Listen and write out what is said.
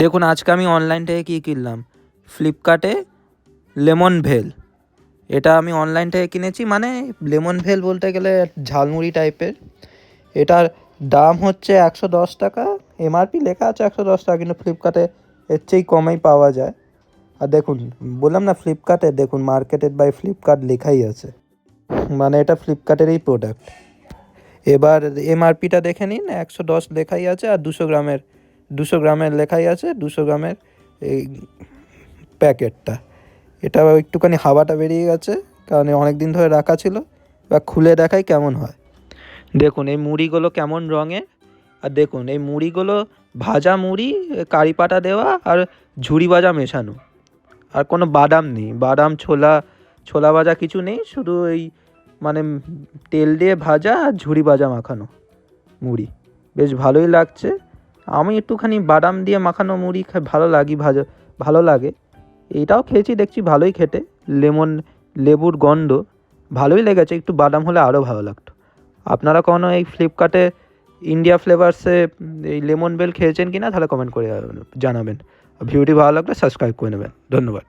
দেখুন, আজকে আমি অনলাইন থেকে কী কিনলাম? ফ্লিপকার্টে লেমন ভেল এটা আমি অনলাইন থেকে কিনেছি মানে লেমন ভেল বলতে গেলে ঝালমুড়ি টাইপের এটার দাম হচ্ছে একশো দশ টাকা এমআরপি লেখা আছে একশো দশ টাকা, কিন্তু ফ্লিপকার্টে এর চেয়েই কমেই পাওয়া যায়। আর দেখুন, বললাম না ফ্লিপকার্টে দেখুন মার্কেটেড বাই ফ্লিপকার্ট লেখাই আছে। মানে এটা ফ্লিপকার্টেরই প্রোডাক্ট এবার এমআরপিটা দেখে নিন, একশো দশ লেখাই আছে আর দুশো গ্রামের দুশো গ্রামের লেখাই আছে, দুশো গ্রামের এই প্যাকেটটা। এটা একটুখানি হাওয়াটা বেরিয়ে গেছে, কারণ অনেক দিন ধরে রাখা ছিল। বা খুলে দেখাই কেমন হয়। দেখুন, এই মুড়িগুলো কেমন রঙের? আর দেখুন, এই মুড়িগুলো ভাজা মুড়ি, কারি পাতা দেওয়া আর ঝুড়ি ভাজা মেশানো। আর কোনো বাদাম নেই, বাদাম, ছোলা ছোলা ভাজা কিছু নেই, শুধু এই মানে তেল দিয়ে ভাজা আর ঝুড়ি ভাজা মাখানো মুড়ি। বেশ ভালোই লাগছে। আমি একটুখানি বাদাম দিয়ে মাখানো মুড়ি ভালো লাগি ভাজা, ভালো লাগে। এইটাও খেয়েছি, দেখছি ভালোই খেতে। লেমন, লেবুর গন্ধ, ভালোই লেগেছে, একটু বাদাম হলে আরও ভালো লাগতো। আপনারা কোনো এই ফ্লিপকার্টে ইন্ডিয়া ফ্লেভার্সে এই লেমন বেল খেয়েছেন কি না তাহলে কমেন্ট করে জানাবেন। ভিডিওটি ভালো লাগলে সাবস্ক্রাইব করে নেবেন। ধন্যবাদ।